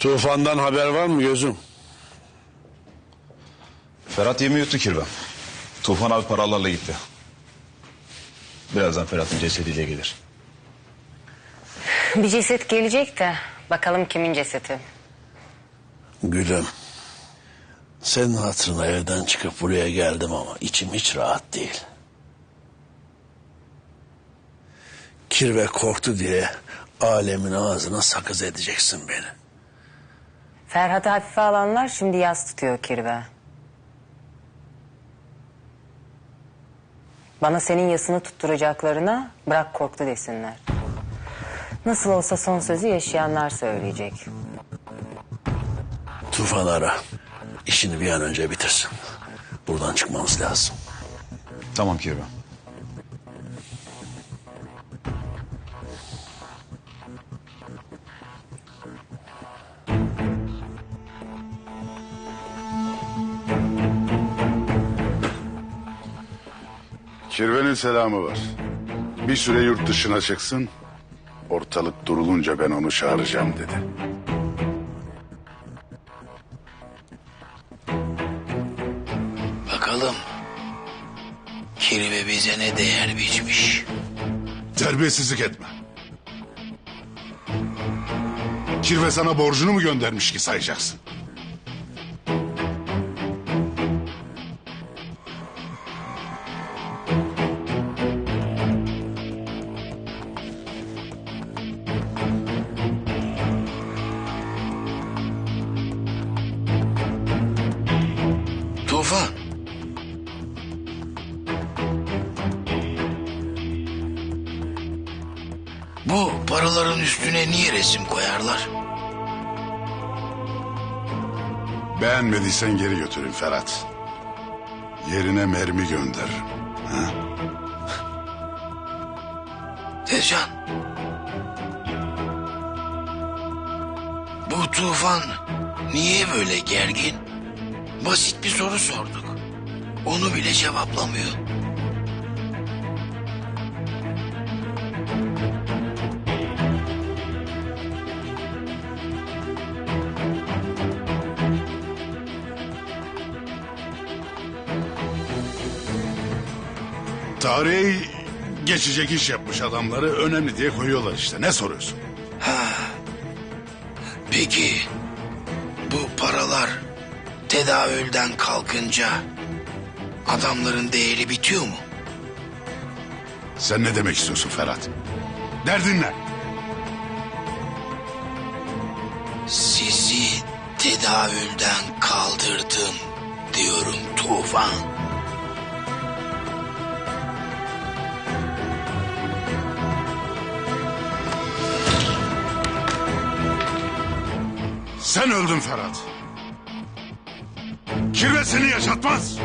Tufandan haber var mı gözüm? Ferhat yemi yuttu kirve. Tufan abi paralarla gitti. Birazdan Ferhat'ın cesediyle gelir. Bir ceset gelecek de bakalım kimin cesedi. Gülüm. Senin hatırına evden çıkıp buraya geldim ama içim hiç rahat değil. Kirve korktu diye alemin ağzına sakız edeceksin beni. Ferhat'ı hafife alanlar şimdi yas tutuyor kirve. Bana senin yasını tutturacaklarına bırak korktu desinler. Nasıl olsa son sözü yaşayanlar söyleyecek. Tufan ara. İşini bir an önce bitirsin. Buradan çıkmamız lazım. Tamam kirve. Kirvenin selamı var. Bir süre yurt dışına çıksın. Ortalık durulunca ben onu çağıracağım dedi. Bakalım. Kirve bize ne değer biçmiş. Terbiyesizlik etme. Kirve sana borcunu mu göndermiş ki sayacaksın? Bu paraların üstüne niye resim koyarlar? Beğenmediysen geri götürün Ferhat. Yerine mermi gönderirim. Tezcan. Bu tufan niye böyle gergin? Basit bir soru sorduk. Onu bile cevaplamıyor. Tarihe geçecek iş yapmış adamları önemli diye koyuyorlar işte. Ne soruyorsun? Peki bu paralar tedavülden kalkınca adamların değeri bitiyor mu? Sen ne demek istiyorsun Ferhat? Derdin ne? Sizi tedavülden kaldırdım diyorum Tufan. Sen öldün Ferhat. Kirve seni yaşatmaz.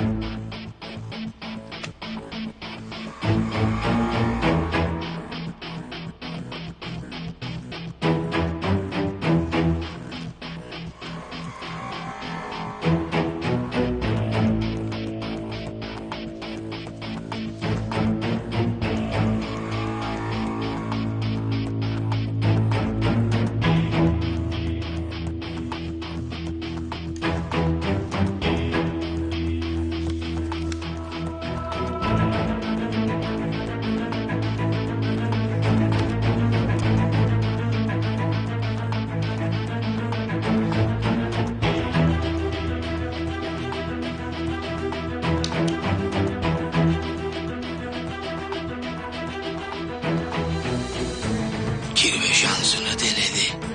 Kirve şansını denedi.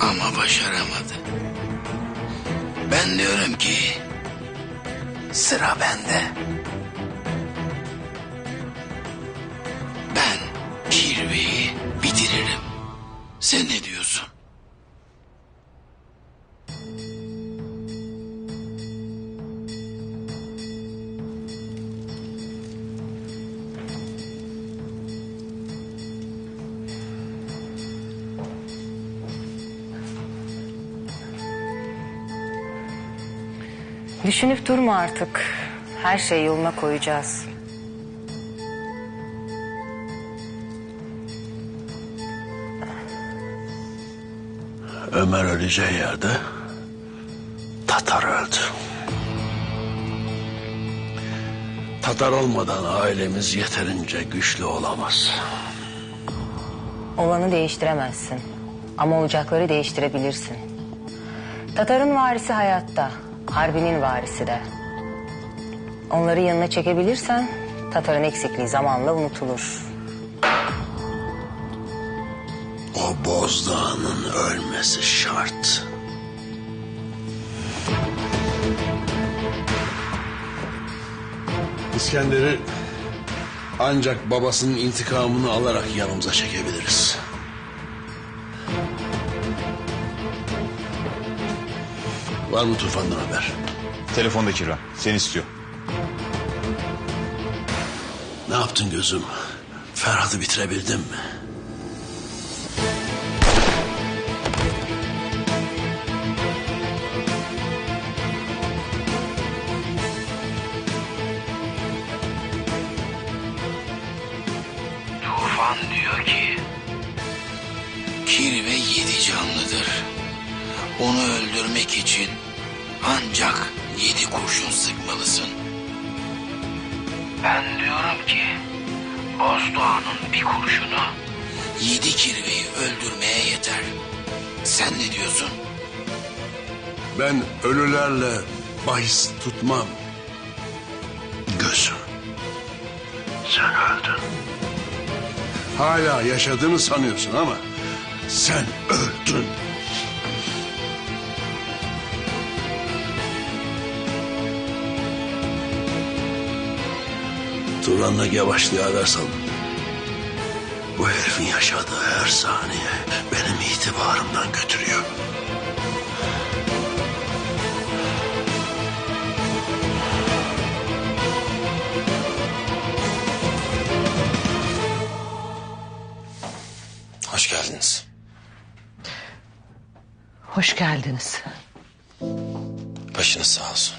Ama başaramadı. Ben diyorum ki sıra bende. Ben kirveyi bitiririm. Sen ne diyorsun? Düşünüp durma artık. Her şeyi yoluna koyacağız. Ömer öleceği yerde Tatar öldü. Tatar olmadan ailemiz yeterince güçlü olamaz. Olanı değiştiremezsin. Ama olacakları değiştirebilirsin. Tatar'ın varisi hayatta. Harbinin varisi de. Onları yanına çekebilirsen Tatar'ın eksikliği zamanla unutulur. O bozdağının ölmesi şart. İskender'i ancak babasının intikamını alarak yanımıza çekebiliriz. Var mı tufandan haber? Telefonda Kirven. Seni istiyor. Ne yaptın gözüm? Ferhat'ı bitirebildin mi? Tufan diyor ki... Kirve yedi canlıdır. Onu öldürmek için ancak yedi kurşun sıkmalısın. Ben diyorum ki... Bozdoğan'ın bir kurşunu... Yedi kirveyi öldürmeye yeter. Sen ne diyorsun? Ben ölülerle bahis tutmam. Gözüm. Sen öldün. Hala yaşadığını sanıyorsun ama sen öldün. Turan'la yavaşlığı ararsan bu herifin yaşadığı her saniye benim itibarımdan götürüyor. Hoş geldiniz. Hoş geldiniz. Başınız sağ olsun.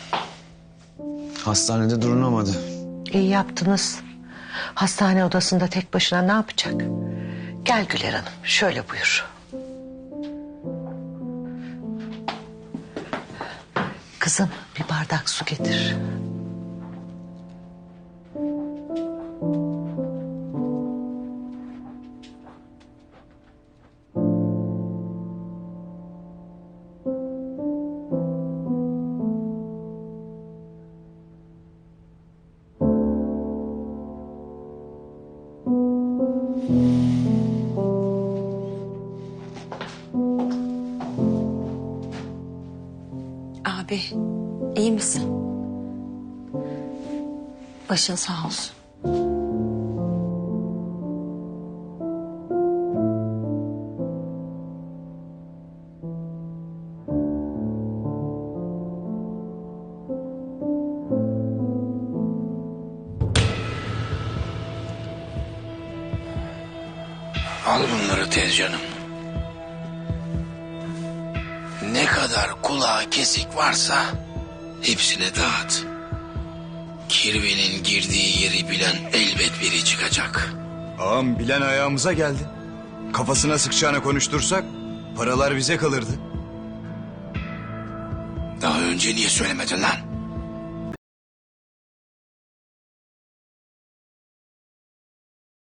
Hastanede durulamadı. İyi yaptınız. Hastane odasında tek başına ne yapacak? Gel Güler Hanım, şöyle buyur. Kızım bir bardak su getir. Başın sağ olsun. Al bunları tez canım. Ne kadar kulağı kesik varsa hepsine dağıt. Kirvenin girdiği yeri bilen elbet biri çıkacak. Ağam bilen ayağımıza geldi. Kafasına sıkacağına konuştursak paralar bize kalırdı. Daha önce niye söylemedin lan?